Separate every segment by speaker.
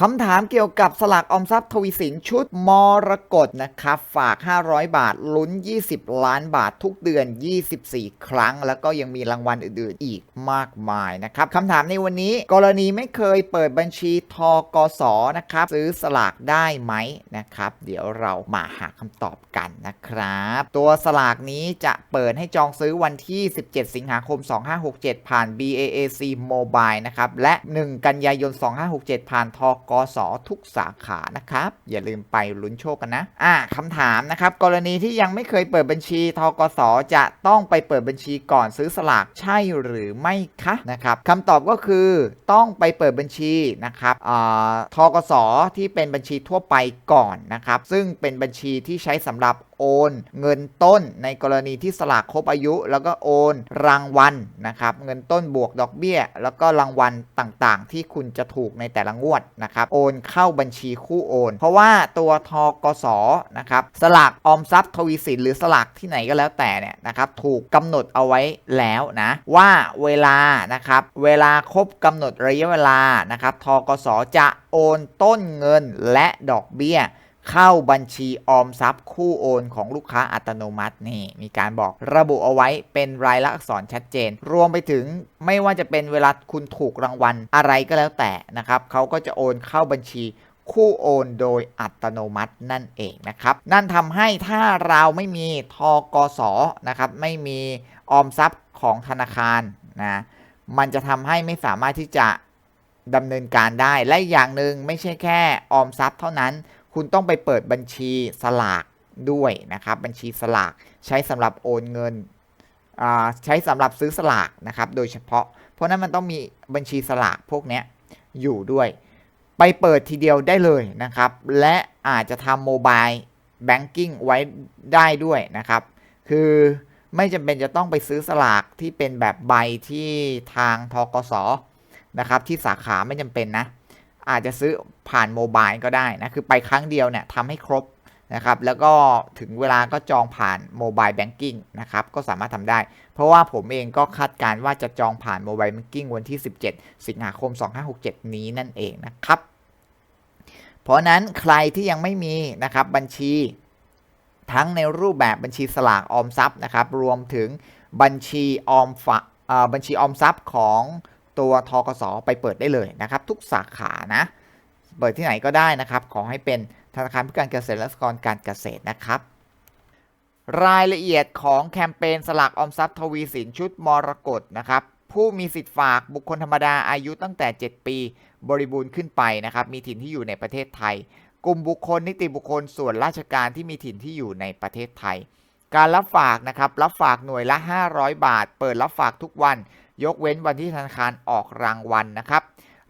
Speaker 1: คำถามเกี่ยวกับสลากออมทรัพย์ทวีสินชุดมรกตนะครับ ฝาก 500 บาทลุ้น 20 ล้านบาททุกเดือน 24 ครั้ง แล้วก็ยังมีรางวัลอื่นๆอีกมากมายนะครับคำถามในวันนี้ กรณีไม่เคยเปิดบัญชีทกสนะครับ ซื้อสลากได้ไหมนะครับ เดี๋ยวเรามาหาคำตอบกันนะครับ ตัวสลากนี้จะเปิดให้จองซื้อวันที่ 17 สิงหาคม 2567 ผ่าน BAAC Mobile นะครับและ 1 กันยายน 2567 ผ่านทกสทุกสาขานะครับ อย่าลืมไปลุ้นโชคกันนะ อ่าคำถามนะครับ กรณีที่ยังไม่เคยเปิดบัญชีทกสจะต้องไปเปิดบัญชีก่อนซื้อสลากใช่หรือไม่คะนะครับคำตอบก็คือต้องไปเปิดบัญชีนะครับอ่าทกสที่เป็นบัญชีทั่วไปก่อนนะครับ ซึ่งเป็นบัญชีที่ใช้สำหรับโอนเงินต้นในกรณีที่สลากครบอายุ แล้วก็โอนรางวัลนะครับ เงินต้นบวกดอกเบี้ย แล้วก็รางวัลต่างๆ ที่คุณจะถูกในแต่ละงวดนะครับโอนเข้าบัญชีคู่โอน เพราะว่าตัวทกสนะครับสลากออมทรัพย์ทวีสินหรือสลากที่ไหนก็แล้วแต่เนี่ยนะครับถูกกำหนดเอาไว้แล้วนะว่าเวลานะครับเวลาครบกำหนดระยะเวลานะครับทกสจะโอนต้นเงินและดอกเบี้ย เข้าบัญชีออมทรัพย์คู่โอนของลูกค้าอัตโนมัตินี่มีการบอกระบุเอาไว้เป็นรายลักษณ์อักษรชัดเจน รวมไปถึงไม่ว่าจะเป็นเวลาคุณถูกรางวัลอะไรก็แล้วแต่นะครับเขาก็จะโอนเข้าบัญชีคู่โอนโดยอัตโนมัตินั่นเองนะครับ นั่นทำให้ถ้าเราไม่มีทกสนะครับ ไม่มีออมทรัพย์ของธนาคารนะ มันจะทำให้ไม่สามารถที่จะดำเนินการได้ และอย่างหนึ่งไม่ใช่แค่ออมทรัพย์เท่านั้น คุณต้องไปเปิดบัญชีสลากด้วยนะครับบัญชีสลากใช้สำหรับโอนเงินใช้สำหรับซื้อสลากนะครับโดยเฉพาะ เพราะนั้นมันต้องมีบัญชีสลากพวกนี้อยู่ด้วย ไปเปิดทีเดียวได้เลยนะครับ และอาจจะทำโมบายแบงกิ้งไว้ได้ด้วยนะครับ คือไม่จำเป็นจะต้องไปซื้อสลากที่เป็นแบบใบที่ทางทกสนะครับ ที่สาขาไม่จำเป็นนะ อาจจะซื้อผ่านโมบายก็ได้นะ คือไปครั้งเดียวเนี่ยทำให้ครบนะครับ แล้วก็ถึงเวลาก็จองผ่านโมบายแบงกิ้งนะครับ ก็สามารถทำได้ เพราะว่าผมเองก็คาดการณ์ว่าจะจองผ่านโมบายแบงกิ้งวันที่ 17 สิงหาคม 2567 นี้นั่นเองนะครับ เพราะนั้นใครที่ยังไม่มีนะครับบัญชีทั้งในรูปแบบบัญชีสลากออมทรัพย์นะครับ รวมถึงบัญชีออมฝากบัญชีออมทรัพย์ของ ตัวทกสไปเปิดได้เลยนะครับ ทุกสาขานะ เปิดที่ไหนก็ได้นะครับ ขอให้เป็นธนาคารเพื่อการเกษตรและสหกรณ์การเกษตรนะครับ รายละเอียดของแคมเปญสลากออมทรัพย์ทวีสินชุดมรกตนะครับผู้มีสิทธิ์ฝากบุคคลธรรมดาอายุตั้งแต่ 7 ปีบริบูรณ์ขึ้นไปนะครับ มีถิ่นที่อยู่ในประเทศไทย กลุ่มบุคคลนิติบุคคลส่วนราชการที่มีถิ่นที่อยู่ในประเทศไทย การรับฝากนะครับ รับฝากหน่วยละ 500 บาท เปิดรับฝากทุกวัน ยกเว้นวันที่ธนาคารออกรางวัลนะครับ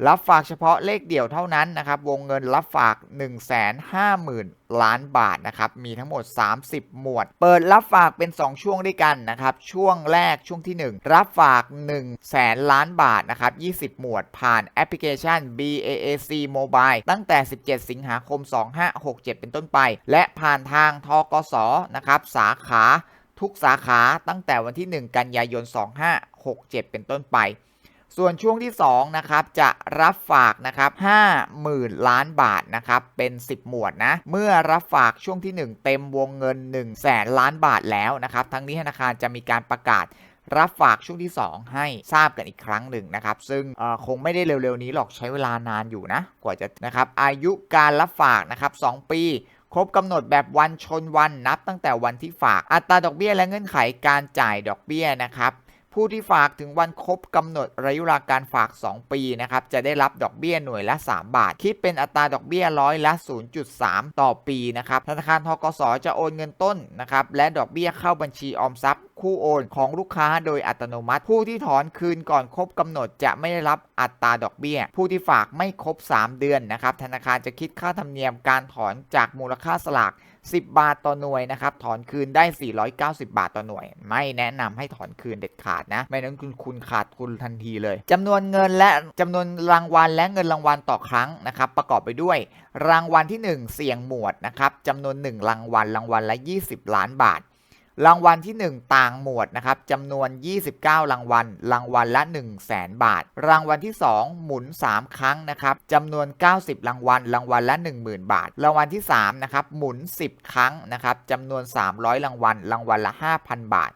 Speaker 1: รับฝากเฉพาะเลขเดี่ยวเท่านั้นนะครับ วงเงินรับฝาก 150,000 ล้านบาทนะครับ มีทั้งหมด 30 หมวด เปิดรับฝากเป็น 2 ช่วงด้วยกันนะครับ ช่วงแรกช่วงที่ 1 รับฝาก1แสนล้านบาทนะครับ 20 หมวดผ่านแอปพลิเคชัน BAAC Mobile ตั้งแต่ 17 สิงหาคม 2567 เป็นต้นไป และผ่านทางทกสนะครับ สาขาทุกสาขาตั้งแต่วันที่ 1 กันยายน 67 เป็นต้นไป ส่วนช่วงที่2นะครับจะรับฝากนะครับ50,000 ล้านบาทนะครับเป็น 10 หมวดนะ เมื่อรับฝากช่วงที่ 1 เต็มวงเงิน 1 0 0 0 0แสนล้านบาทแล้วนะครับทั้งนี้ธนาคารจะมีการประกาศรับฝากช่วงที่ 2 ให้ทราบกันอีกครั้งหนึ่งนะครับ ซึ่งคงไม่ได้เร็วๆนี้หรอกใช้เวลานานอยู่นะ กว่าจะนะครับ อายุการรับฝากนะครับ 2 ปี ครบกำหนดแบบวันชนวันนับตั้งแต่วันที่ฝาก อัตราดอกเบี้ยและเงื่อนไขการจ่ายดอกเบี้ยนะครับ ผู้ที่ฝากถึงวันครบกำหนดระยะเวลาการฝาก 2 ปีนะครับจะได้รับดอกเบี้ยหน่วยละ 3 บาท คิดเป็นอัตราดอกเบี้ยร้อยละ 0.3 ต่อปีนะครับธนาคารทกสจะโอนเงินต้นนะครับและดอกเบี้ยเข้าบัญชีออมทรัพย์คู่โอนของลูกค้าโดยอัตโนมัติ ผู้ที่ถอนคืนก่อนครบกำหนดจะไม่ได้รับอัตราดอกเบี้ย ผู้ที่ฝากไม่ครบ 3 เดือนนะครับธนาคารจะคิดค่าธรรมเนียมการถอนจากมูลค่าสลาก10 บาทต่อหน่วยนะครับ ถอนคืนได้ 490 บาทต่อหน่วย ไม่แนะนำให้ถอนคืนเด็ดขาดนะ ไม่นั้นคุณคุณขาดทุนทันทีเลยจำนวนเงินและจำนวนรางวัลและเงินรางวัลต่อครั้งนะครับ ประกอบไปด้วย รางวัลที่ 1 เสี่ยงหมวดนะครับจำนวน 1 รางวัลรางวัลละ 20 ล้านบาท รางวัลที่ 1 ต่างหมวดนะครับจำนวน 29 รางวัล รางวัลละ 1 0 0 0 0แสนบาท รางวัลที่ 2 หมุน 3 ครั้งนะครับจำนวน 90 รางวัล รางวัลละ 10,000 บาท รางวัลที่3นะครับหมุน 10 ครั้งนะครับจำนวน 300 รางวัล รางวัลละ 5,000 บาท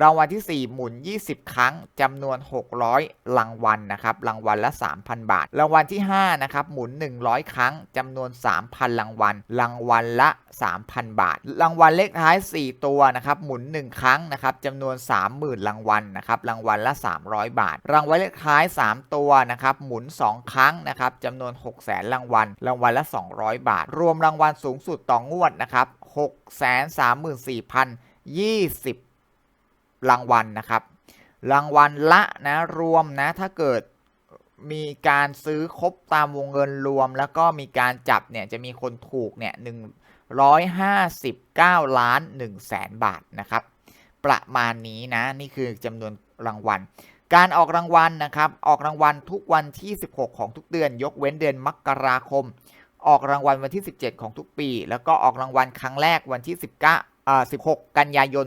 Speaker 1: รางวัลที่ 4 หมุน 20 ครั้งจำนวน 600 รางวัลนะครับ รางวัลละ 3,000 บาท รางวัลที่ 5 นะครับ หมุน 100 ครั้งจำนวน 3,000 รางวัล รางวัลละ 3,000 บาท รางวัลเลขท้าย 4 ตัวนะครับ หมุน 1 ครั้งนะครับจำนวน 30,000 รางวัลนะครับ รางวัลละ 300 บาท รางวัลเลขท้าย 3 ตัวนะครับ หมุน 2 ครั้งนะครับจำนวน 6 0 0 0 0รางวัล รางวัลละ 200 บาท รวมรางวัลสูงสุดต่องวดนะครับ 634,020 รางวัลนะครับ รางวัลละนะรวมนะถ้าเกิดมีการซื้อครบตามวงเงินรวม แล้วก็มีการจับเนี่ยจะมีคนถูกเนี่ย159ล้าน1แสนบาทนะครับ ประมาณนี้นะนี่คือจำนวนรางวัล การออกรางวัลนะครับ ออกรางวัลทุกวันที่ 16 ของทุกเดือน ยกเว้นเดือนมกราคม ออกรางวัลวันที่ 17 ของทุกปี แล้วก็ออกรางวัลครั้งแรกวันที่ 19อ่า 16 กันยายน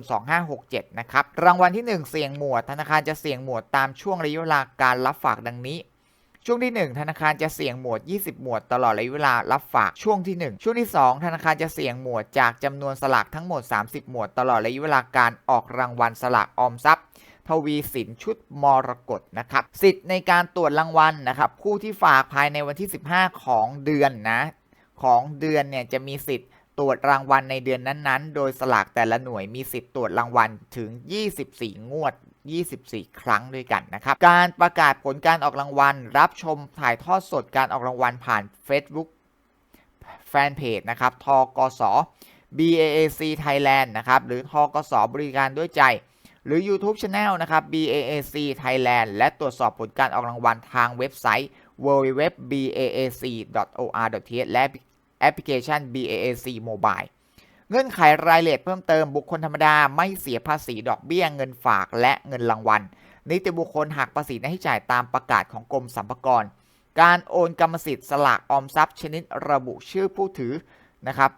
Speaker 1: 2567 นะครับ รางวัลที่ 1 เสี่ยงหมวด ธนาคารจะเสี่ยงหมวดตามช่วงระยะเวลาการรับฝากดังนี้ ช่วงที่ 1 ธนาคารจะเสี่ยงหมวด 20 หมวด ตลอดระยะเวลารับฝากช่วงที่ 1 ช่วงที่ 2 ธนาคารจะเสี่ยงหมวดจากจำนวนสลากทั้งหมด 30 หมวด ตลอดระยะเวลาการออกรางวัลสลากออมทรัพย์ทวีสินชุดมรกตนะครับ สิทธิ์ในการตรวจรางวัลนะครับ ผู้ที่ฝากภายในวันที่ 15 ของเดือนนะ ของเดือนเนี่ยจะมีสิทธิ์ ตรวจรางวัลในเดือนนั้นๆ โดยสลากแต่ละหน่วยมีสิทธิ์ตรวจรางวัลถึง 24 งวด 24 ครั้งด้วยกันนะครับ การประกาศผลการออกรางวัล รับชมถ่ายทอดสดการออกรางวัลผ่าน Facebook แฟนเพจนะครับ ทกส BAAC Thailand นะครับ หรือทกส บริการด้วยใจ หรือ YouTube Channel นะครับ BAAC Thailand และตรวจสอบผลการออกรางวัลทางเว็บไซต์ www.baac.or.th และ อปพลิเคชัน BAAC Mobile เงื่อนไขรายละเอียดเพิ่มเติมบุคคลธรรมดาไม่เสียภาษีดอกเบี้ยเงินฝากและเงินรางวัล นิติบุคคลหักภาษีหน้าที่จ่ายตามประกาศของกรมสรรพากร การโอนกรรมสิทธิ์สลากออมทรัพย์ชนิดระบุชื่อผู้ถือนะครับ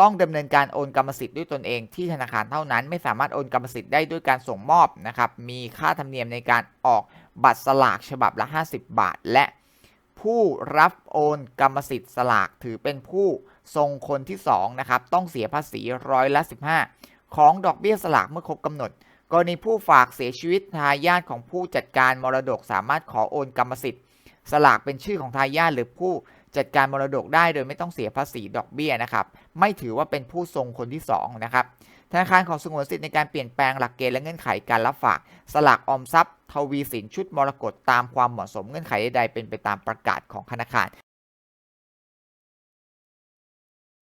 Speaker 1: ต้องดำเนินการโอนกรรมสิทธิ์ด้วยตนเองที่ธนาคารเท่านั้น ไม่สามารถโอนกรรมสิทธิ์ได้ด้วยการส่งมอบนะครับมีค่าธรรมเนียมในการออกบัตรสลากฉบับละ 50 บาท และ ผู้รับโอนกรรมสิทธิ์สลากถือเป็นผู้ทรงคนที่2นะครับต้องเสียภาษีร้อยละ 15 ของดอกเบี้ยสลากเมื่อครบกำหนด กรณีผู้ฝากเสียชีวิตทายาทของผู้จัดการมรดกสามารถขอโอนกรรมสิทธิ์ สลากเป็นชื่อของทายาทหรือผู้ จัดการมรดกได้โดยไม่ต้องเสียภาษีดอกเบี้ยนะครับไม่ถือว่าเป็นผู้ทรงคนที่2นะครับธนาคารของสงวนสิทธิ์ในการเปลี่ยนแปลงหลักเกณฑ์และเงื่อนไขการรับฝาก สลากออมทรัพย์ ทวีสินชุดมรกตตามความเหมาะสมเงื่อนไขใดๆเป็นไปตามประกาศของธนาคาร